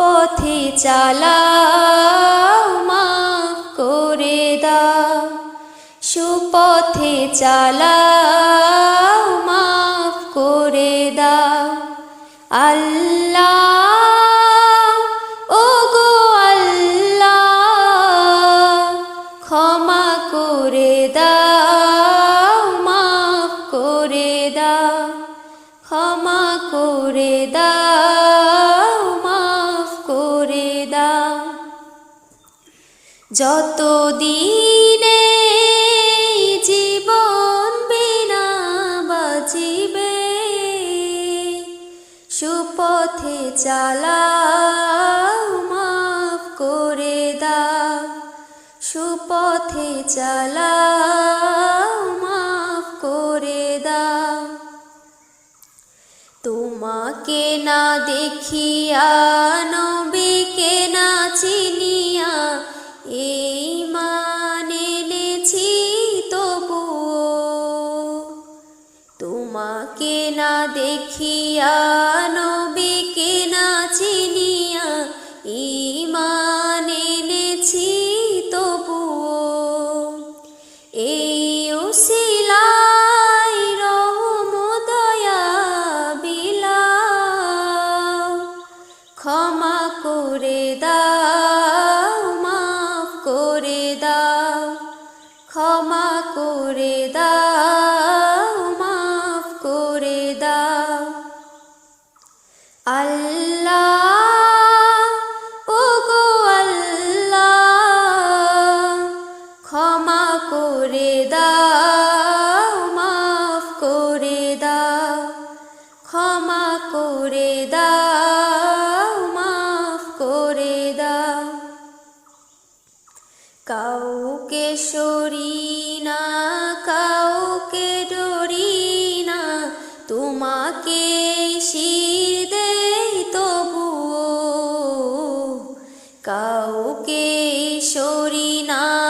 সুপথে চালাও মা করে দাও। সুপথে চালাও, মাফ করে দাও। আল্লাহ ও গো ক্ষমা করে দাও করে ক্ষমা করে যত দিনে জীবন বিনা বাজিবে, সুপথে চালাও, মাফ করে দাও। সুপথে চালাও, মাফ করে দাও। তোমাকে না দেখিয়া নবীকে না চিনিয়া তোমাকে না দেখিয়া নবীকে না চিনিয়া ইমান এনেছি তবুও। এই উসিলাই রহমদয়া বিলাও। ক্ষমা করে দাও, মাফ করে দাও। ক্ষমা করে দাও। ক্ষমা করে দাও, মাফ করে দাও। কাউকে সরি না, কাউকে ডরি না, তোমাকে শির দেই তবুও। কাউকে সরি না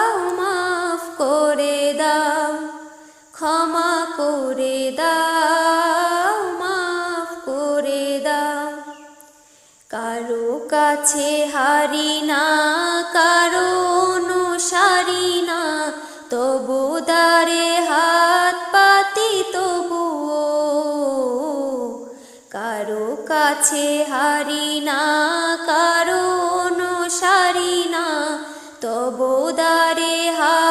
কারও কাছে হারি না, কারও অনুসারি না, তবু দারে হাত পাতি তবুও। কারও কাছে হারি না, কারও অনুসারি না, তবু দারে হাত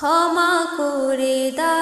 ক্ষমা করে দাও।